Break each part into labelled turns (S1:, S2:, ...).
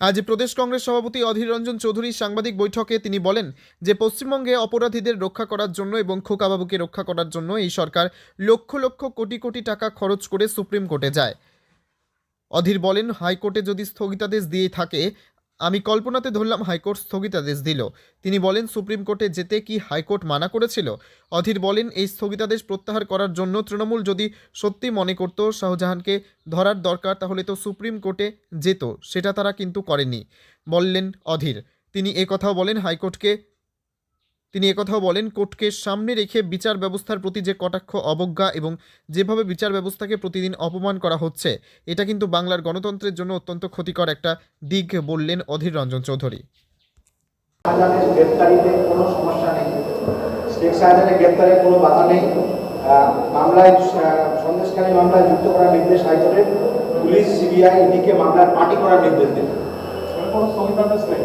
S1: আজ প্রদেশ কংগ্রেস সভাপতি অধীর রঞ্জন চৌধুরীর সাংবাদিক বৈঠকে তিনি বলেন যে, পশ্চিমবঙ্গে অপরাধীদের রক্ষা করার জন্য এবং খোকাবাবুকে রক্ষা করার জন্য এই সরকার লক্ষ লক্ষ কোটি কোটি টাকা খরচ করে সুপ্রিম কোর্টে যায়। অধীর বলেন, হাইকোর্টে যদি স্থগিতাদেশ দিয়ে থাকে আমি কল্পনাতে ধরলাম হাইকোর্ট স্থগিতাদেশ দিল। তিনি বলেন, সুপ্রিম কোর্টে যেতে কি হাইকোর্ট মানা করেছিল? অধীর বলেন, এই স্থগিতাদেশ প্রত্যাহার করার জন্য তৃণমূল যদি সত্যি মনে করত শাহজাহানকে ধরার দরকার, তাহলে তো সুপ্রিম কোর্টে যেত, সেটা তারা কিন্তু করেনি, বললেন অধীর। তিনি একথাও বলেন, হাইকোর্টকে তিনি একথাও বলেন কোর্টকে সামনে রেখে বিচার ব্যবস্থার প্রতি যে কটাক্ষ অবজ্ঞা এবং যেভাবে বিচার ব্যবস্থাকে প্রতিদিন অপমান করা হচ্ছে এটা কিন্তু বাংলার গণতন্ত্রের জন্য অত্যন্ত ক্ষতিকর একটা দিক বললেন অধীর রঞ্জন চৌধুরী।
S2: কোনো সমস্যা নেই। শেখ শাহজাহানের গ্রেপ্তারে কোনো বাধা নেই। মামলায় সন্দেশকারী মামলায় যুক্ত করার নির্দেশ হাইকোর্টের। পুলিশ সিবিআই ইডিকে মামলার পার্টি করার নির্দেশ দিল।
S3: কোনো স্থগিতাদেশ নেই।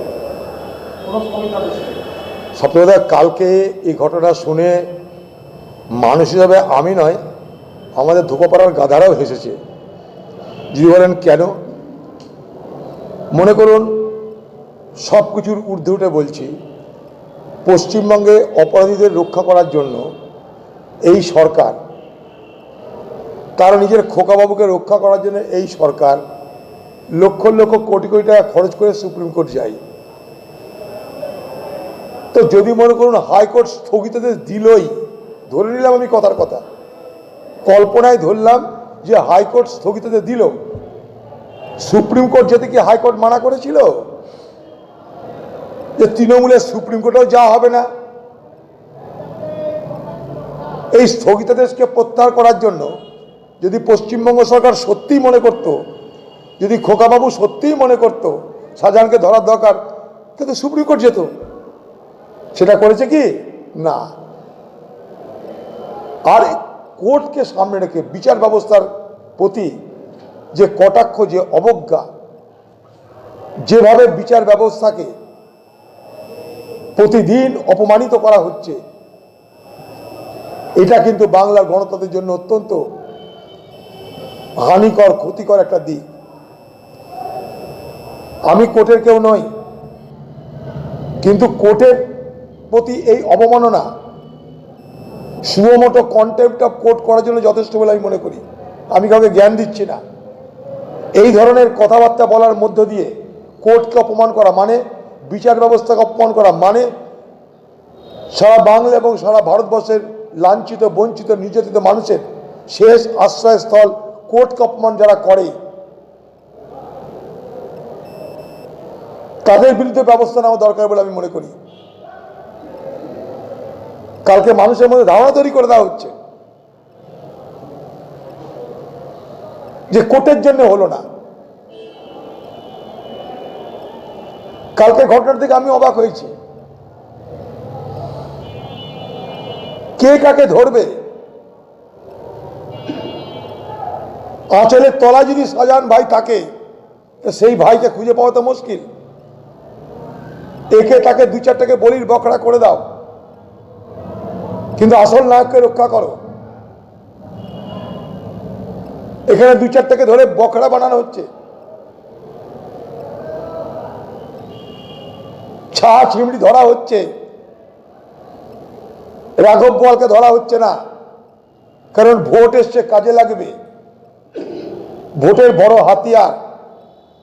S3: কোনো স্থগিতাদেশ নেই।
S4: সপ্তাহ কালকে এই ঘটনা শুনে মানুষ হিসাবে আমি নয়, আমাদের ধোপাপাড়ার গাধারাও হেসেছে। যদি বলেন, কেন? মনে করুন সব কিছুর ঊর্ধ্বে উঠে বলছি, পশ্চিমবঙ্গে অপরাধীদের রক্ষা করার জন্য এই সরকার, তার নিজের খোকাবাবুকে রক্ষা করার জন্য এই সরকার লক্ষ লক্ষ কোটি কোটি টাকা খরচ করে সুপ্রিম কোর্ট যায়। তো যদি মনে করুন হাইকোর্ট স্থগিতাদেশ দিলই, ধরে নিলাম আমি কথার কথা, কল্পনায় ধরলাম যে হাইকোর্ট স্থগিতাদেশ দিল, সুপ্রিম কোর্ট যেতে কি হাইকোর্ট মানা করেছিল? যে তৃণমূলের সুপ্রিম কোর্টেও যাওয়া হবে না। এই স্থগিতাদেশকে প্রত্যাহার করার জন্য যদি পশ্চিমবঙ্গ সরকার সত্যিই মনে করত, যদি খোকাবাবু সত্যিই মনে করত, শাহজাহানকে ধরার দরকার, কিন্তু সুপ্রিম কোর্ট যেত। সেটা করেছে কি? না। আর কোর্টকে সামনে রেখে বিচার ব্যবস্থার প্রতি যে কটাক্ষ, যে অবজ্ঞা, যেভাবে বিচার ব্যবস্থাকে প্রতিদিন অপমানিত করা হচ্ছে, এটা কিন্তু বাংলার গণতন্ত্রের জন্য অত্যন্ত হানিকর, ক্ষতিকর একটা দিক। আমি কোর্টের কেউ নই, কিন্তু কোর্টের প্রতি এই অবমাননা সুমোটো কন্টেম্পট অফ কোর্ট করার জন্য যথেষ্ট বলে আমি মনে করি। আমি কাউকে জ্ঞান দিচ্ছি না। এই ধরনের কথাবার্তা বলার মধ্য দিয়ে কোর্টকে অপমান করা মানে বিচার ব্যবস্থাকে অপমান করা মানে সারা বাংলা এবং সারা ভারতবর্ষের লাঞ্ছিত, বঞ্চিত, নির্যাতিত মানুষের শেষ আশ্রয়স্থল কোর্টকে অপমান যারা করে, তাদের বিরুদ্ধে ব্যবস্থা নেওয়া দরকার বলে আমি মনে করি। কালকে মানুষের মধ্যে ধারণা তৈরি করে দেওয়া হচ্ছে। যে কোর্টের জন্য হলো না। কালকে ঘটনার থেকে আমি অবাক হয়েছি। কে কাকে ধরবে? আঁচলের তলা যদি সাজান ভাই থাকে, তো সেই ভাইকে খুঁজে পাওয়া তো মুশকিল। একে তাকে দু চারটাকে বলির বকরা করে দাও। কিন্তু আসল নায়ককে রক্ষা করো। এখানে দু চারটাকে ধরে বকরা বানানো হচ্ছে। ছা চিমড়ি ধরা হচ্ছে। রাঘব বোয়ালকে ধরা হচ্ছে না। কারণ ভোট এসছে, কাজে লাগবে। ভোটের বড় হাতিয়ার।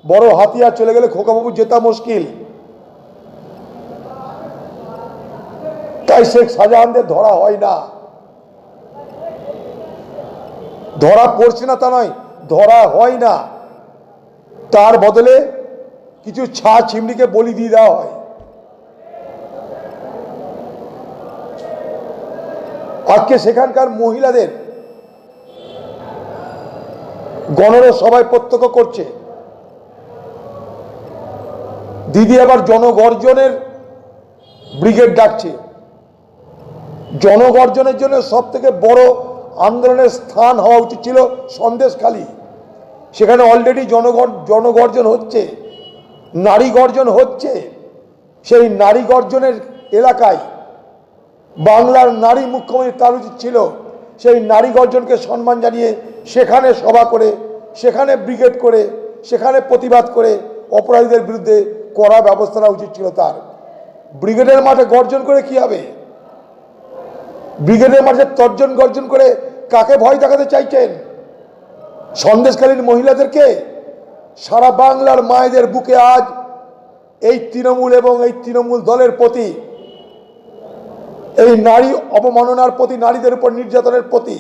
S4: বড় হাতিয়ার চলে গেলে খোকাবাবু জেতা মুশকিল। তাই শেখ শাহজাহানদের ধরা হয় না। ধরা পড়ছে না তা নয়, ধরা হয় না। তার বদলে কিছু ছা চিমড়িকে বলি দিয়ে দেওয়া হয়। আজকে সেখানকার মহিলাদের গণর সবাই প্রত্যক্ষ করছে। দিদি আবার জনগর্জনের ব্রিগেড ডাকছে। জনগর্জনের জন্য সব থেকে বড় আন্দোলনের স্থান হওয়া উচিত ছিল সন্দেশখালী। সেখানে অলরেডি জনগণ জনগর্জন হচ্ছে, নারী গর্জন হচ্ছে। সেই নারী গর্জনের এলাকায় বাংলার নারী মুখ্যমন্ত্রী তার উচিত ছিল সেই নারী গর্জনকে সম্মান জানিয়ে সেখানে সভা করে, সেখানে ব্রিগেড করে, সেখানে প্রতিবাদ করে অপরাধীদের বিরুদ্ধে করা ব্যবস্থা উচিত ছিল তার। ব্রিগেডের মাঠে গর্জন করে কি হবে? ব্রিগেডের মাঝে তর্জন গর্জন করে কাকে ভয় দেখাতে চাইছেন? সন্দেশকালীন মহিলাদেরকে সারা বাংলার মায়েদের বুকে আজ এই তৃণমূল এবং এই তৃণমূল দলের প্রতি, এই নারী অবমাননার প্রতি, নারীদের উপর নির্যাতনের প্রতি,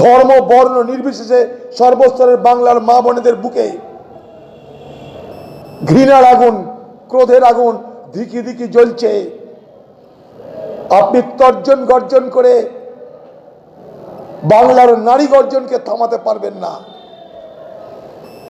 S4: ধর্ম, বর্ণ নির্বিশেষে সর্বস্তরের বাংলার মা বোনেদের বুকে ঘৃণার আগুন, ক্রোধের আগুন ধিকি ধিকি জ্বলছে। আপনি তর্জন গর্জন করে বাংলার নারী গর্জনকে থামাতে পারবেন না।